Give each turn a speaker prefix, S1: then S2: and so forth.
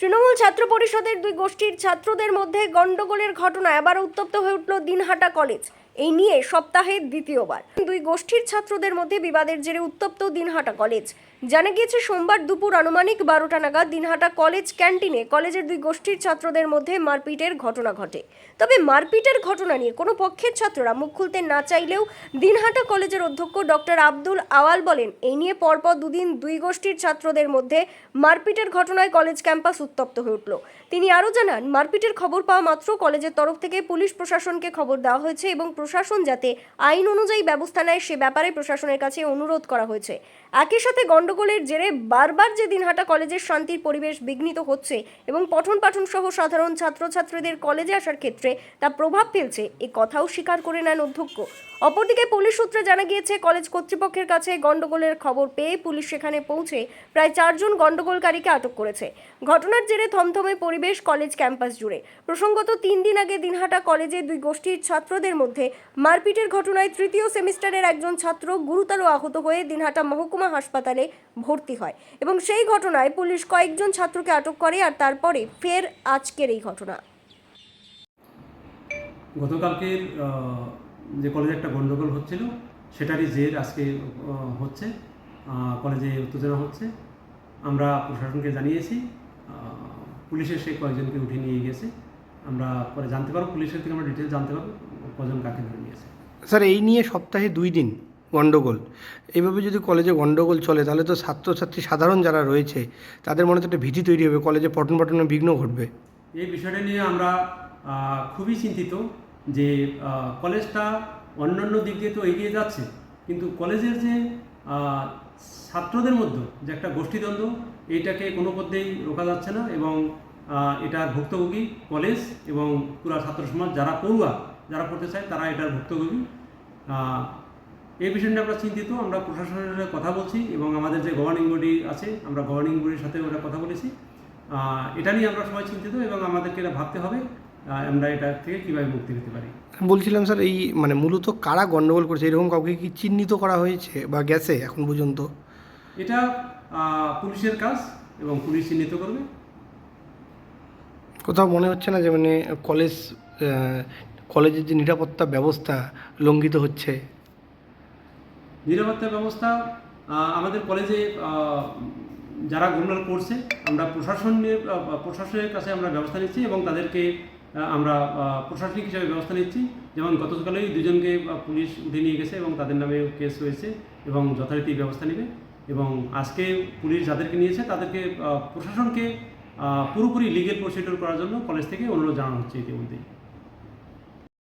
S1: তৃণমূল ছাত্র পরিষদের দুই গোষ্ঠীর ছাত্রদের মধ্যে গণ্ডগোলের ঘটনা আবার উত্তপ্ত হয়ে উঠল দিনহাটা কলেজ। এই নিয়ে সপ্তাহে দ্বিতীয়বার। দুই গোষ্ঠীর ছাত্রদের মধ্যে বিবাদের জেরে উত্তপ্ত দিনহাটা কলেজ। জানা গিয়েছে, সোমবার দুপুর আনুমানিক বারোটা নাগাদ দিনহাটা কলেজ ক্যান্টিনে কলেজের দুই গোষ্ঠীর ছাত্রদের মধ্যে মারপিটের ঘটনা ঘটে। তবে মারপিটের ঘটনা নিয়ে কোনো পক্ষের ছাত্ররা মুখ খুলতে না চাইলেও দিনহাটা কলেজের অধ্যক্ষ ডক্টর আব্দুল আওয়াল বলেন, এই নিয়ে পরপর দুদিন দুই গোষ্ঠীর ছাত্রদের মধ্যে মারপিটের ঘটনায় কলেজ ক্যাম্পাস উত্তপ্ত হয়ে উঠল। তিনি আরও জানান, মারপিটের খবর পাওয়া মাত্র কলেজের তরফ থেকে পুলিশ প্রশাসনকে খবর দেওয়া হয়েছে এবং প্রশাসন যাতে আইন অনুযায়ী ব্যবস্থা নেয়, সে ব্যাপারে প্রশাসনের কাছে অনুরোধ করা হয়েছে। একই সাথে গন্ডগোলের জেরে বারবার যে দিনহাটা কলেজের শান্তির পরিবেশ বিঘ্নিত হচ্ছে এবং পঠন পাঠন সহ সাধারণ ছাত্রছাত্রীদের কলেজে আসার ক্ষেত্রে তা প্রভাব ফেলছে, এ কথাও স্বীকার করে নেন অধ্যক্ষ। অপরদিকে পুলিশ সূত্রে জানা গিয়েছে, কলেজ কর্তৃপক্ষের কাছে গন্ডগোলের খবর পেয়ে পুলিশ সেখানে পৌঁছে প্রায় চারজন গন্ডগোলকারীকে আটক করেছে। ঘটনার জেরে থমথমে পরিবেশ কলেজ ক্যাম্পাস জুড়ে। প্রসঙ্গত তিন দিন আগে দিনহাটা কলেজে দুই গোষ্ঠীর ছাত্রদের মধ্যে মারপিটের ঘটনায় তৃতীয় সেমিস্টারের একজন ছাত্র গুরুতর আহত হয়ে দিনহাটা মহকুমা হাসপাতালে ভর্তি হয় এবং সেই ঘটনায় পুলিশ কয়েকজন ছাত্রকে আটক করে আর তারপরে ফের আজকের এই ঘটনা।
S2: গতকালকের যে কলেজে একটা গণ্ডগোল হচ্ছিল, সেটারই জের আজকে হচ্ছে কলেজে উত্তেজনা হচ্ছে। আমরা প্রশাসনকে জানিয়েছি পুলিশের সেই কয়েকজনকে উঠে নিয়ে গেছে। আমরা পরে জানতে পারব, পুলিশের থেকে আমরা ডিটেলস জানতে পারব। কজন কাকে ধরে নিয়েছে?
S3: স্যার এই নিয়ে সপ্তাহে দুই দিন গণ্ডগোল এইভাবে যদি কলেজে গণ্ডগোল চলে তাহলে তো ছাত্রছাত্রী সাধারণ যারা রয়েছে তাদের মনে তো একটা ভীতি তৈরি হবে কলেজে পঠন পাঠনে বিঘ্ন ঘটবে।
S2: এই বিষয়টা নিয়ে আমরা খুবই চিন্তিত যে কলেজটা অন্যান্য দিক দিয়ে তো এগিয়ে যাচ্ছে কিন্তু কলেজের যে ছাত্রদের মধ্যে যে একটা গোষ্ঠীদ্বন্দ্ব এইটাকে কোনো পদ্ধেই রোকা যাচ্ছে না এবং এটার ভুক্তভোগী কলেজ এবং পুরা ছাত্র সমাজ যারা পড়ুয়া যারা পড়তে চায় তারা এটার ভুক্তভোগী। এই বিষয় নিয়ে আমরা চিন্তিত আমরা প্রশাসনের সাথে কথা বলছি এবং আমাদের যে গভর্নিং বডি আছে আমরা গভর্নিং বডির সাথে ওরা কথা বলেছি। এটা নিয়ে আমরা সবাই চিন্তিত এবং আমাদেরকে এটা ভাবতে হবে আমরা এটা থেকে কীভাবে মুক্তি পেতে পারি।
S3: বলছিলাম স্যার এই মানে মূলত কারা গণ্ডগোল করেছে? এরকম কাউকে কি চিহ্নিত করা হয়েছে বা গেছে এখন পর্যন্ত?
S2: এটা পুলিশের কাজ এবং পুলিশ চিহ্নিত করবে।
S3: কোথাও মনে হচ্ছে না যে মানে কলেজ কলেজের যে নিরাপত্তা ব্যবস্থা লঙ্ঘিত হচ্ছে।
S2: নিরাপত্তা ব্যবস্থা আমাদের কলেজে যারা গোলমাল করছে, আমরা প্রশাসনের প্রশাসনের কাছে আমরা ব্যবস্থা নিচ্ছি এবং তাদেরকে আমরা প্রশাসনিক হিসাবে ব্যবস্থা নিচ্ছি। যেমন গতকালেই দুজনকে পুলিশ উঠে নিয়ে গেছে এবং তাদের নামে কেস হয়েছে এবং যথারীতি ব্যবস্থা নেবে এবং আজকে পুলিশ যাদেরকে নিয়েছে, তাদেরকে প্রশাসনকে পুরোপুরি লিগেল প্রসিডিওর করার জন্য কলেজ থেকে অনুরোধ জানানো হচ্ছে ইতিমধ্যেই।